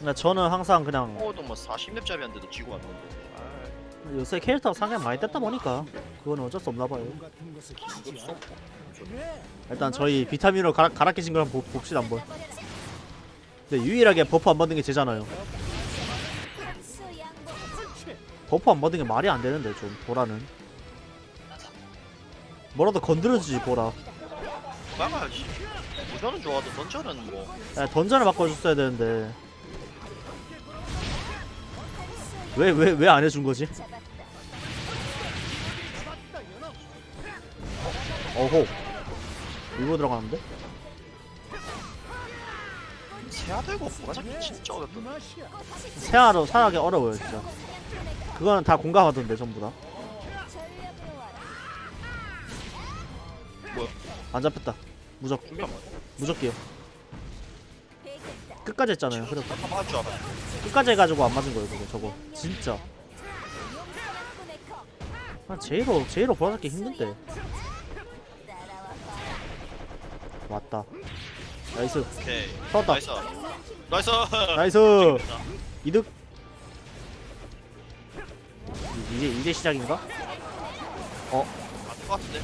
근데 저는 항상 그냥 어도 뭐 40렙짜리한테도 지고 왔는데 아 요새 캐릭터 상향 많이 뗐다 보니까 그건 어쩔 수 없나 봐요. 일단 저희 비타민으로 갈아, 갈아 끼신 걸 한번 보- 봅시다 한번. 근데 유일하게 버프 안 받는 게 쟤잖아요. 버프 안 받는 게 말이 안 되는데 좀 보라는. 뭐라도 건드려주지 보라. 막아야지 무전은 좋아도 던전은 뭐 야, 던전을 바꿔줬어야 되는데 왜 왜 왜 안 해준 거지? 어호 일부 들어가는데? 세아들고 뭐가 잡기 진짜 어렵다. 세아로 사하기 어려워요 진짜. 그거는 다 공감하던데 전부 다. 뭐야? 안 잡혔다. 무적. 준비 안 맞아 무적기요 끝까지 했잖아요 그래 알아 끝까지 해가지고 안 맞은 거예요 그거 저거. 진짜. 아 제이로 제이로 보라잡기 힘든데. 왔다. 나이스. 오케이. 터졌다. 나이스. 나이스. 나이스. 이득. 이- 이제 이제 시작인가? 안될것 같은데?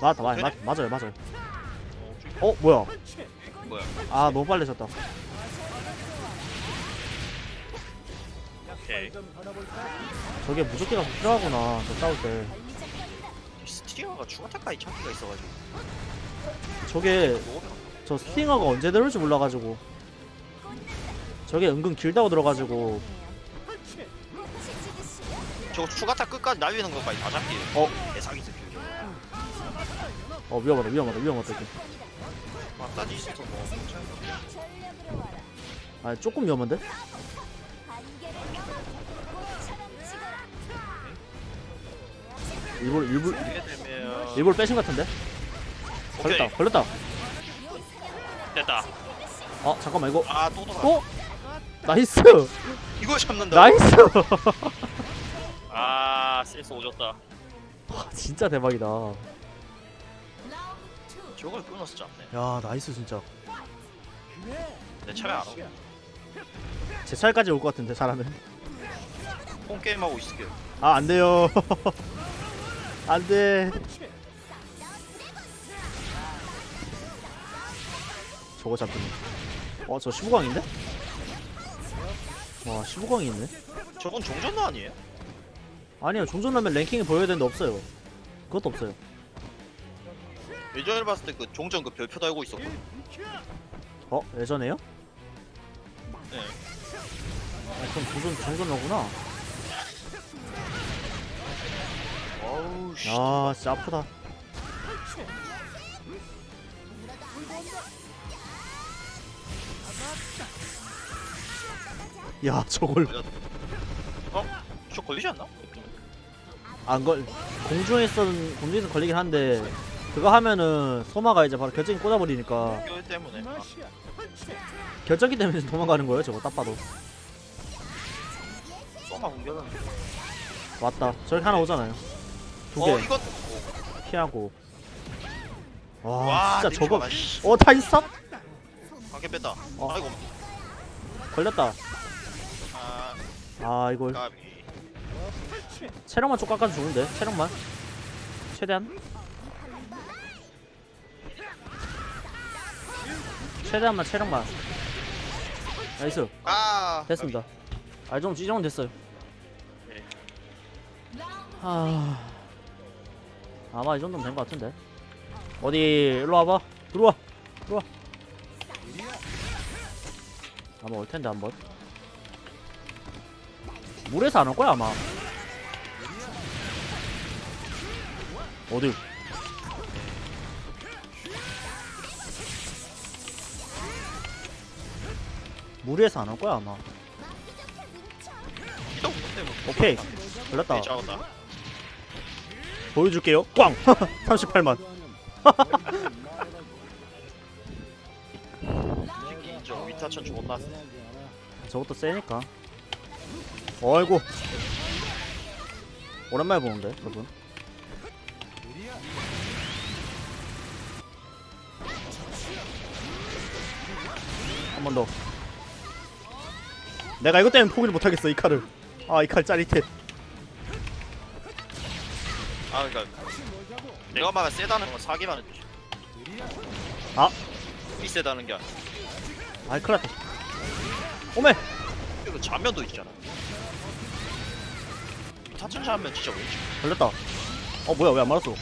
맞다 맞, 맞, 맞아요 맞아요. 어 뭐야? 뭐야? 아 너무 빨리 졌다 오케이. 저게 무적기가 필요하구나 저 싸울 때. 스티어가 추가타까지 차기가 있어가지고. 저게 먹으면 저 스팅어가 언제 들어올지 몰라가지고. 저게 은근 길다고 들어가지고. 저거 추가타 끝까지 날리는 것까지 다 잡기 어? 대사기 스킬 어 위험하다 위험하다 위험하다 이게 마사지 있어서 뭐. 괜찮아 아 조금 위험한데? 일부러 일부러 이게 되면 일부러 빼신 것 같은데? 걸렸다 오케이. 걸렸다. 됐다. 어 잠깐만 이거. 아 또 돌아 어? 나이스! 이거 잡는다. 나이스! 아 센스 오졌다. 와, 진짜 대박이다. 저걸 끊었어 잡네. 야 나이스 진짜. 내 차례 알아. 제 차까지 올 것 같은데 잘하면. 홈게임 하고 있을게 아 안돼요 안돼 저거 잡히네 어저 15강인데? 와 15강이 있네 저건 종전도 아니에요? 아니요 종전라면 랭킹이 보여야 되는데 없어요 그것도 없어요 예전에 봤을 때 그 종전 그 별표 달고 있었거든 어? 예전에요? 네 아, 그럼 종전 종전러구나 어우 씨. 아 진짜 아프다. 야 저걸. 어? 저 걸리지 않나? 안걸 공중에서는 공중에서 걸리긴 한데 그거 하면은 소마가 이제 바로 결정이 꽂아버리니까. 뼈 때문에. 아, 결정기 때문에 도망가는 거예요 저거 딱 봐도. 쏘마 공격은 왔다. 저렇게 하나 오잖아요 두 개. 어 이건 피하고. 와, 와 진짜 저거. 씨. 어 타이스탑 관계 뺐다. 어. 아이고. 걸렸다. 아 아 이걸. 까비 체력만 좀 깎아도 좋은데 체력만. 최대한. 최대한만 체력만. 나이스. 아. 됐습니다. 아 좀 이 정도 됐어요. 네. 아 아마 이 정도면 된 것 같은데. 어디 일로 와봐. 들어와 들어와. 아마 올 텐데 한번. 물에서 안 올 거야 아마. 어디? 물에서 안 올 거야 아마. 오케이. 걸렸다 보여줄게요. 꽝! 38만 새끼 인정 위타천 존나? 세. 저것도 세니까. 어이구. 오랜만에 보는데 저분. 한 번 더. 내가 이것 때문에 포기를 못하겠어 이 칼을. 아 이 칼 짜릿해 아 그니까 내가 말한 세다는 건 사기라는 뜻이야 아. 이 세다는 게 아니야. 아이 큰일 났다. 오메! 그리고 좌면도 있잖아. 타천 좌면 진짜 왠지? 걸렸다. 어 뭐야 왜 안 맞았어?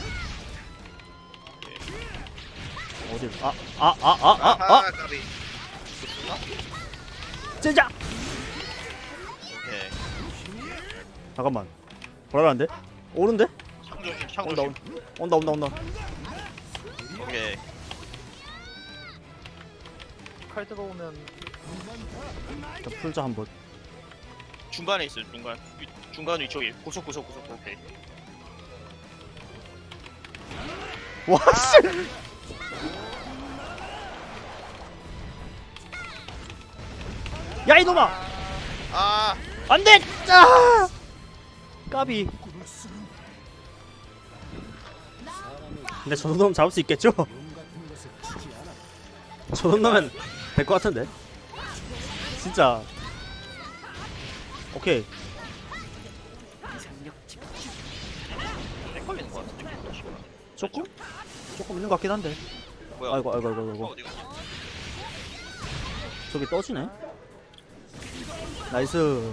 어디 아아아아아아 까비. 좋나? 젠장 오케이. 잠깐만. 불안한데? 오는데 창 조심 창조심 온다 온다 온다 온다 온다. 오케이. 칼 들어오면 자 풀자 한번. 중간에 있어요 중간. 위- 중간 위쪽에. 구석 구석 구석 오케이. 와씨. 야 이놈아! 아! 안돼! 짜 까비 근데 저 정도면 잡을 수 있겠죠? 저 정도면 될 것 같은데 진짜 오케이 헷갈리는 같은데. 조금? 조금 있는 것 같긴 한데 뭐야 아이고 아이고 아이고 어, 아이고 어디 갔지? 저기 떠지네 나이스